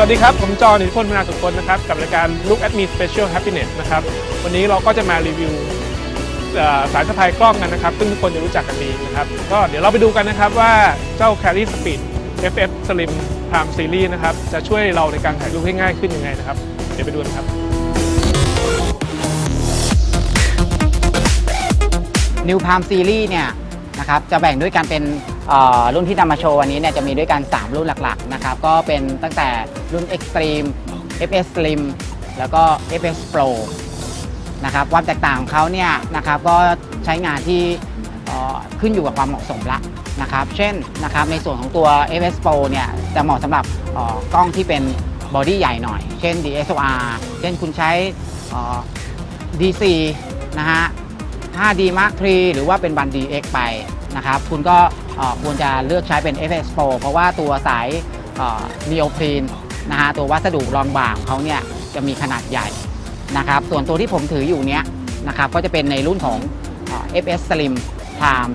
วัสดีครับ ผมจอห์นอิทธิพลพนาสุขคนนะครับ กับรายการ Look at Me Special Happiness นะครับ วันนี้เราก็จะมารีวิวสายสะพายกล้องกันนะครับ ซึ่งทุกคนจะรู้จักกันดีนะครับ ก็เดี๋ยวเราไปดูกันนะครับว่าเจ้า Carry Speed FF Slim Prime Series นะครับ จะช่วยเราในการถ่ายรูปให้ง่ายขึ้นยังไงนะครับ เดี๋ยวไปดูกันครับ New Palm Series เนี่ยนะครับ จะแบ่งด้วยกันเป็น รุ่นที่นำมาโชว์วันนี้เนี่ยจะมีด้วยกัน 3 รุ่นหลักๆนะครับก็เป็นตั้งแต่รุ่น Extreme FS Slim แล้วก็ FS Pro นะครับความแตกต่างของเขาเนี่ยนะครับก็ใช้งานที่ขึ้นอยู่กับความเหมาะสมละนะครับเช่นนะครับในส่วนของตัว FS Pro เนี่ยจะเหมาะสำหรับกล้องที่เป็นบอดี้ใหญ่หน่อย เช่น DSLR เช่นคุณใช้ DC นะฮะ 5D Mark III หรือว่าเป็นบัน DX ไปนะครับคุณก็ ควรจะเลือกใช้เป็น FX Pro เพราะว่าตัวสายนีโอพรีนนะฮะตัววัสดุรองบ่าของเขาเนี่ยจะมีขนาดใหญ่นะครับส่วนตัวที่ผมถืออยู่เนี้ยนะครับก็จะเป็นในรุ่นของเอ่อ FS Slim Prime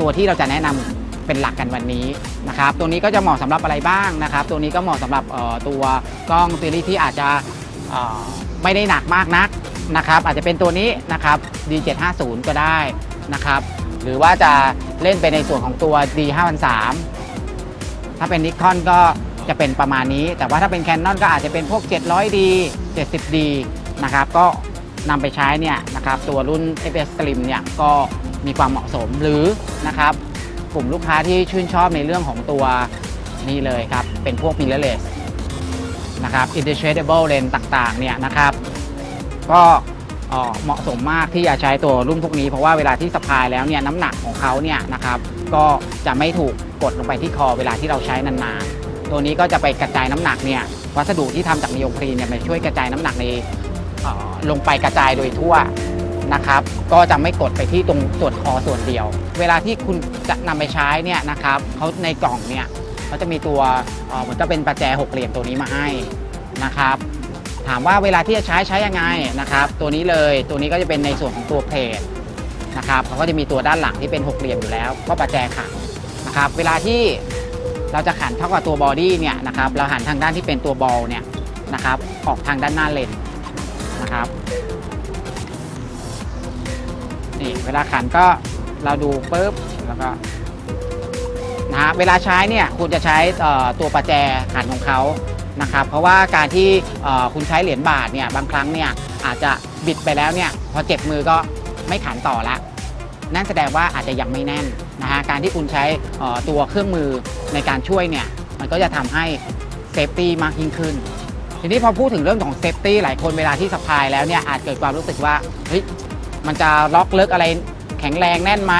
ตัวที่เราจะแนะนำเป็นหลักกันวันนี้นะครับตัวนี้ก็จะเหมาะสำหรับอะไรบ้างนะครับ ตัวนี้ก็เหมาะสำหรับตัวกล้องซีรีส์ที่อาจจะไม่ได้หนักมากนักนะครับอาจจะเป็นตัวนี้นะครับ D750 ก็ได้นะครับ หรือว่าจะเล่นไปในส่วนของตัว D 5 0 3ถ้าเป็น Nikon ก็จะเป็นประมาณนี้ แต่ว่าถ้าเป็น Canon ก็อาจจะเป็นพวก 700D 70D นะครับ ก็นำไปใช้เนี่ยนะครับตัวรุ่น FS Slim เนี่ยก็มีความเหมาะสมหรือนะครับกลุ่มลูกค้าที่ชื่นชอบในเรื่องของตัวนี่เลยครับ เป็นพวก mirrorless นะครับ interchangeable lens ต่างๆเนี่ยนะครับ ก็ เหมาะสมมากที่จะใช้ตัวรุ่นพวกนี้ เพราะว่าเวลาที่สะพายแล้วเนี่ยน้ำหนักของเขาเนี่ยนะครับก็จะไม่ถูกกดลงไปที่คอเวลาที่เราใช้นานๆ ตัวนี้ก็จะไปกระจายน้ำหนักเนี่ยวัสดุที่ทำจากนิโอพรีนเนี่ยมันช่วยกระจายน้ำหนักในลงไปกระจายโดยทั่วนะครับ ก็จะไม่กดไปที่ตรงส่วนคอส่วนเดียว เวลาที่คุณจะนำไปใช้เนี่ยนะครับเขาในกล่องเนี่ยเขาจะมีตัวเหมือนก็เป็นประแจหกเหลี่ยมตัวนี้มาให้นะครับ ถามว่าเวลาที่จะใช้ใช้ยังไงนะครับ ตัวนี้เลยตัวนี้ก็จะเป็นในส่วนของตัวเพลทนะครับเขาก็จะมีตัวด้านหลังที่เป็นหกเหลี่ยมอยู่แล้ว ก็ประแจขันนะครับ เวลาที่เราจะขันเท่ากับตัวบอดี้เนี่ยนะครับเราหันทางด้านที่เป็นตัวบอลเนี่ยนะครับออกทางด้านหน้าเลนนะครับนี่เวลาขันก็เราดูปุ๊บแล้วก็นะฮะเวลาใช้เนี่ยคุณจะใช้ตัวประแจขันของเขา นะครับเพราะว่าการที่คุณใช้เหรียญบาทเนี่ยบางครั้งเนี่ยอาจจะบิดไปแล้วเนี่ยพอเจ็บมือก็ไม่ขันต่อละนั่นแสดงว่าอาจจะยังไม่แน่นนะฮะการที่คุณใช้ตัวเครื่องมือในการช่วยเนี่ยมันก็จะทำให้เซฟตี้มากยิ่งขึ้น ทีนี้พอพูดถึงเรื่องของเซฟตี้หลายคนเวลาที่สะพายแล้วเนี่ยอาจเกิดความรู้สึกว่าเฮ้ยมันจะล็อกเลิกอะไรแข็งแรงแน่นไหม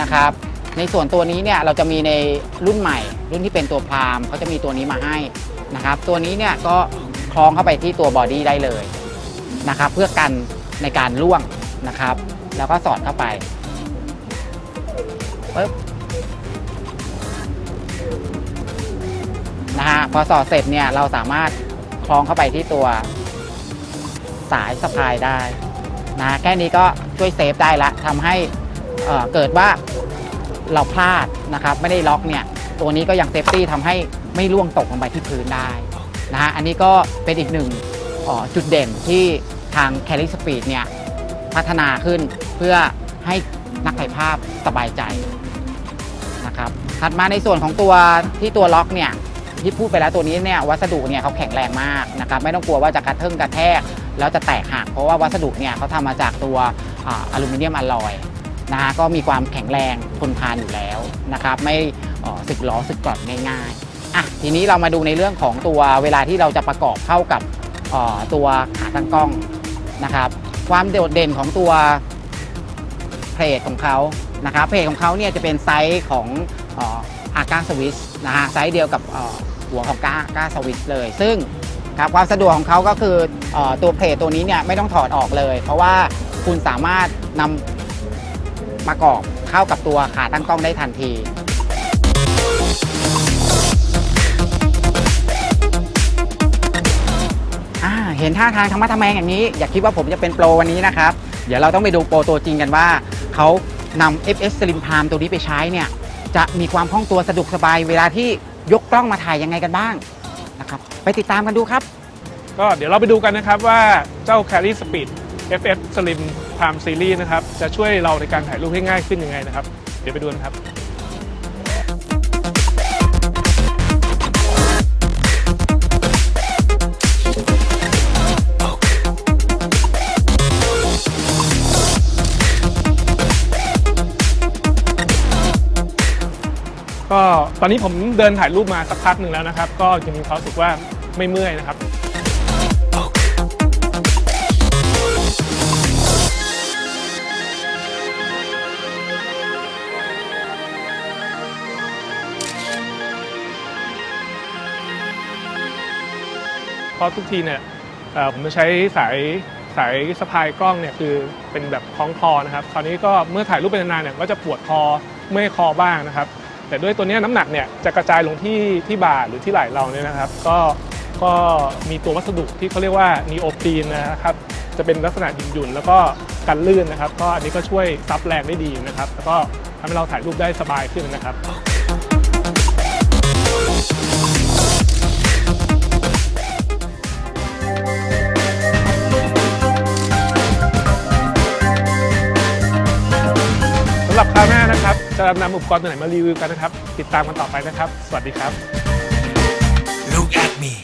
นะครับในส่วนตัวนี้เนี่ยเราจะมีในรุ่นใหม่ รุ่นที่เป็นตัวพรามเขาจะมีตัวนี้มาให้ นะครับ ตัวนี้เนี่ยก็คล้องเข้าไปที่ตัวบอดี้ได้เลยนะครับ เพื่อกันในการล่วงนะครับ แล้วก็สอดเข้าไปปึ๊บนะฮะพอสอดเสร็จเนี่ยเราสามารถคล้องเข้าไปที่ตัวสายสะพายได้นะแค่นี้ก็ช่วยเซฟได้ละทำให้เอ่อเกิดว่าเราพลาดนะครับ ไม่ได้ล็อกเนี่ย ตัวนี้ก็ยังเซฟตี้ทำให้ ไม่ล่วงตกลงไปที่พื้นได้นะฮะอันนี้ก็เป็นอีกหนึ่งจุดเด่นที่ทาง Carry Speed เนี่ยพัฒนาขึ้นเพื่อให้นักถ่ายภาพสบายใจนะครับถัดมาในส่วนของตัวที่ตัวล็อกเนี่ยที่พูดไปแล้วตัวนี้เนี่ยวัสดุเนี่ยเขาแข็งแรงมากนะครับไม่ต้องกลัวว่าจะกระเทิงกระแทก แล้วจะแตกหักเพราะว่าวัสดุเนี่ยเขาทำมาจากตัวออลูมิเนียมอลลอยนะฮะก็มีความแข็งแรงทนทานอยู่แล้วนะครับไม่สึกล้อสึกกร่อนง่ายๆ อะทีนี้เรามาดูในเรื่องของตัวเวลาที่เราจะประกอบเข้ากับตัวขาตั้งกล้องนะครับ ความโดดเด่นของตัวเพลทของเขานะครับเพลทของเขาเนี่ยจะเป็นไซส์ของอาก้าสวิสนะฮะไซส์เดียวกับหัวของก้าก้าสวิสเลย ซึ่งครับความสะดวกของเขาก็คือออตัวเพลทตัวนี้เนี่ยไม่ต้องถอดออกเลย เพราะว่าคุณสามารถนำประกอบเข้ากับตัวขาตั้งกล้องได้ทันที ห็นท่าทางธรรมะทะแมงอย่างนี้ อย่าคิดว่าผมจะเป็นโปรวันนี้นะครับ เดี๋ยวเราต้องไปดูโปรตัวจริงกันว่า เขานำ FS Slim Palm ตัวนี้ไปใช้เนี่ย จะมีความคล่องตัวสะดวกสบายเวลาที่ยกกล้องมาถ่ายยังไงกันบ้างนะครับ ไปติดตามกันดูครับ ก็เดี๋ยวเราไปดูกันนะครับว่าเจ้า Carry Speed FF Slim Prime Series นะครับ จะช่วยเราในการถ่ายรูปให้ง่ายขึ้นยังไงนะครับ เดี๋ยวไปดูกันครับ ตอนนี้ผมเดินถ่ายรูปมาสักพักหนึ่งแล้วนะครับ ก็จะมีความรู้สึกว่าไม่เมื่อยนะครับเพราะทุกทีเนี่ยผมจะใช้สายสายสะพายกล้องเนี่ยคือเป็นแบบคล้องคอนะครับ คราวนี้ก็เมื่อถ่ายรูปเป็นนานเนี่ยก็จะปวดคอเมื่อยคอบ้างนะครับ แต่ด้วยตัวนี้น้ำหนักเนี่ยจะกระจายลงที่ที่บ่าหรือที่ไหล่เราเนี่ยนะครับ ก็ก็มีตัววัสดุที่เขาเรียกว่านีโอปีนนะครับจะเป็นลักษณะหยุ่นๆแล้วก็กันลื่นนะครับ ก็อันนี้ก็ช่วยซับแรงได้ดีนะครับ แล้วก็ทำให้เราถ่ายรูปได้สบายขึ้นนะครับสำหรับคราวหน้านะครับ จะนำอุปกรณ์ตัวไหนมารีวิวกันนะครับ ติดตามกันต่อไปนะครับ สวัสดีครับ Look at me.